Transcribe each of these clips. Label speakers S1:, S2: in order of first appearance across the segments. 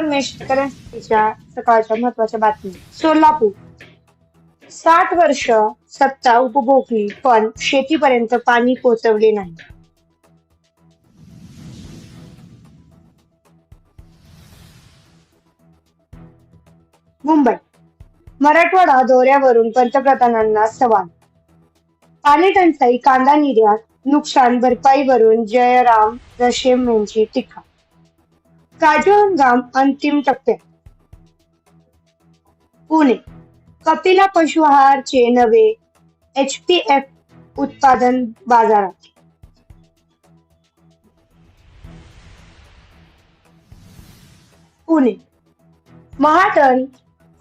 S1: दोन शेतकऱ्यांच्या सकाळच्या महत्त्वाच्या बातमी सोलापूर. साठ वर्ष सत्ता उपभोगली पण शेतीपर्यंत पाणी पोहोचवले नाही. मुंबई. मराठवाडा दौऱ्यावरून पंतप्रधानांना सवाल. पाणी टंचाई कांदा निर्यात नुकसान भरपाईवरून जयराम रशेम यांची टीका. काजू हंगाम अंतिम टप्प्यात पुणे. कपिला पशु आहारचे नवे एच पी एफ उत्पादन बाजारात. Pune. Mahatan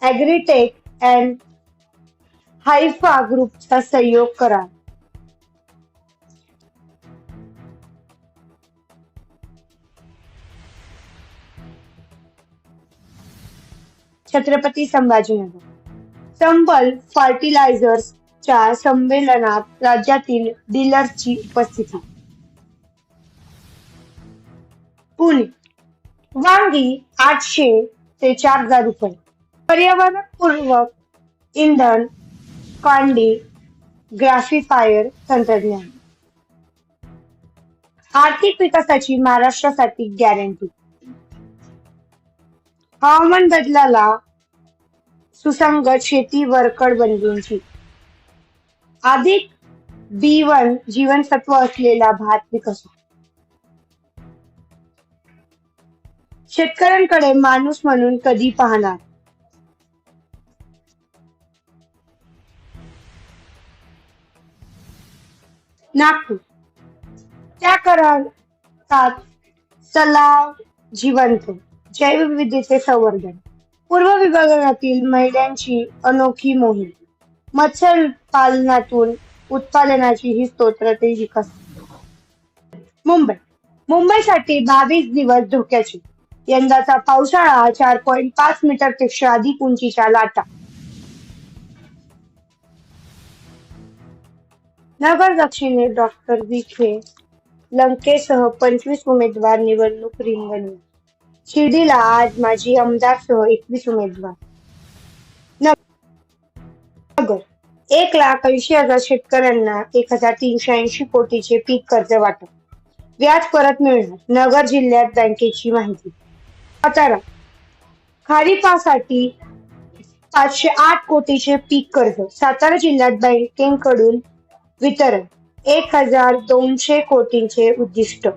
S1: agritech and Haifa ग्रुपचा सहयोग करा. छत्रपती संभाजीनगर. संबल फर्टिलायझर्सच्या संमेलनात राज्यातील डीलर्सची उपस्थिती. पुणे. वांगी आठशे ते चार हजार रुपये. पर्यावरणपूर्वक इंधन कांडी ग्राफिफायर तंत्रज्ञान. आर्थिक विकासाची महाराष्ट्रासाठी गॅरंटी हवामान बदलाला सुसंगत शेती वरकड कडबंदींची अधिक बी वन जीवनसत्व असलेला भात विकसतो शेतकऱ्यांकडे माणूस म्हणून कधी पाहणार? नागपूर. त्या करारात तलाव जिवंत. जैवविविधतेचे संवर्धन. पूर्व विभागातील महिलांची अनोखी मोहीम. मत्स्य पालनातून उत्पादनाची ही स्तोत्रते विकास मुंबई. मुंबईसाठी बावीस दिवस धोक्याची. यंदाचा पावसाळा चार पॉईंट पाच मीटरपेक्षा अधिक उंचीच्या लाटा. नगर दक्षिणे डॉक्टर विखे लंकेसह पंचवीस उमेदवार निवडणूक रिंगणी शिर्डीला आज माजी आमदारसह एकवीस उमेदवार. नगर. एक लाख ऐंशी हजार शेतकऱ्यांना एक हजार तीनशे ऐंशी कोटीचे पीक कर्ज वाटप. व्याज परत मिळणार नगर जिल्ह्यात बँकेची माहिती. सातारा. खरीपासाठी पाचशे आठ कोटीचे पीक कर्ज सातारा जिल्ह्यात बँकेकडून वितरण एक हजार दोनशे कोटींचे उद्दिष्ट.